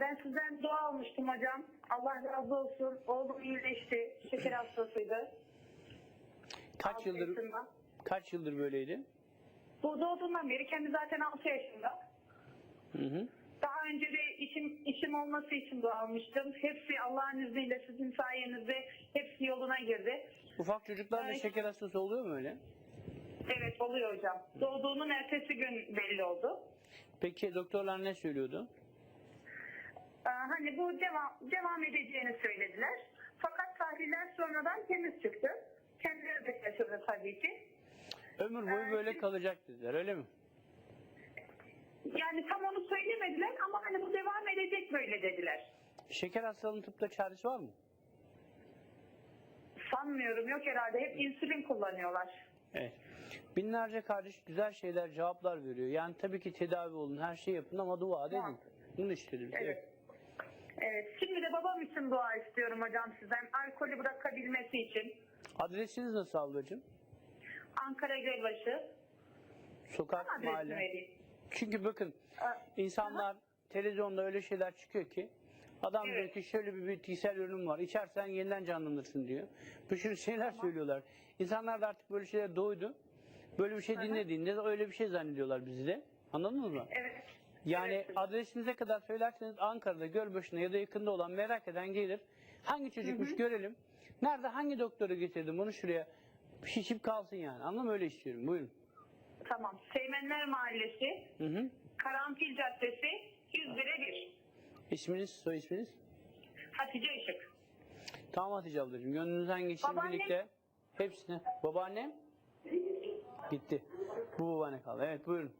ben sizden dua almıştım hocam. Allah razı olsun. Oğlum iyileşti. Şeker hastasıydı. Kaç Altı yıldır yaşında. kaç yıldır böyleydi? Bu doğduğundan beri kendi zaten 6 yaşında. Hı hı. Daha önce de işim işim olması için dua almıştım. Hepsi Allah'ın izniyle sizin sayenizde hepsi yoluna girdi. Ufak çocuklarda Evet. şeker hastası oluyor mu öyle? Evet oluyor hocam. Doğduğunun ertesi gün belli oldu. Peki doktorlar ne söylüyordu? Hani bu devam devam edeceğini söylediler. Fakat tahliller sonradan temiz çıktı. Kendileri de şaşırdı tabii ki. Ömür boyu Ee, böyle kalacak dediler öyle mi? Yani tam onu söylemediler ama hani bu devam edecek böyle dediler. Şeker hastalığının tıpta çaresi var mı? Sanmıyorum yok herhalde. Hep insülin kullanıyorlar. Evet. Binlerce kardeş güzel şeyler, cevaplar veriyor. Yani tabii ki tedavi olun, her şey yapın ama dua edin. Bunu istiyoruz. Evet. Evet. Şimdi de babam için dua istiyorum hocam sizden. Alkolü bırakabilmesi için. Adresiniz nasıl ablacığım? Ankara Gölbaşı. Sokak, Adresini mahalle. vereyim. Çünkü bakın Ee, insanlar televizyonda öyle şeyler çıkıyor ki adam Evet. diyor ki şöyle bir bitkisel ürün var. İçersen yeniden canlanırsın diyor. Bu sürü şeyler söylüyorlar. İnsanlar da artık böyle şeyler doydu. Böyle bir şey dinlediğinde de öyle bir şey zannediyorlar bizi de. Anladınız mı? Evet. Yani Evet. adresinize kadar söylerseniz Ankara'da, Gölbaşı'nda ya da yakında olan merak eden gelir. Hangi çocukmuş görelim. Nerede hangi doktoru getirdim bunu şuraya şişip kalsın yani. Anladın mı? Öyle istiyorum. Buyurun. Tamam. Seymenler Mahallesi. Hı hı. Karanfil Caddesi. 101'e 1. İsminiz, soy isminiz? Hatice Işık. Tamam Hatice ablacığım. Gönlünüzden geçin Babaannem- birlikte. Hepsine. Babaannem? Gitti. Bu babaanne kaldı. Evet buyurun.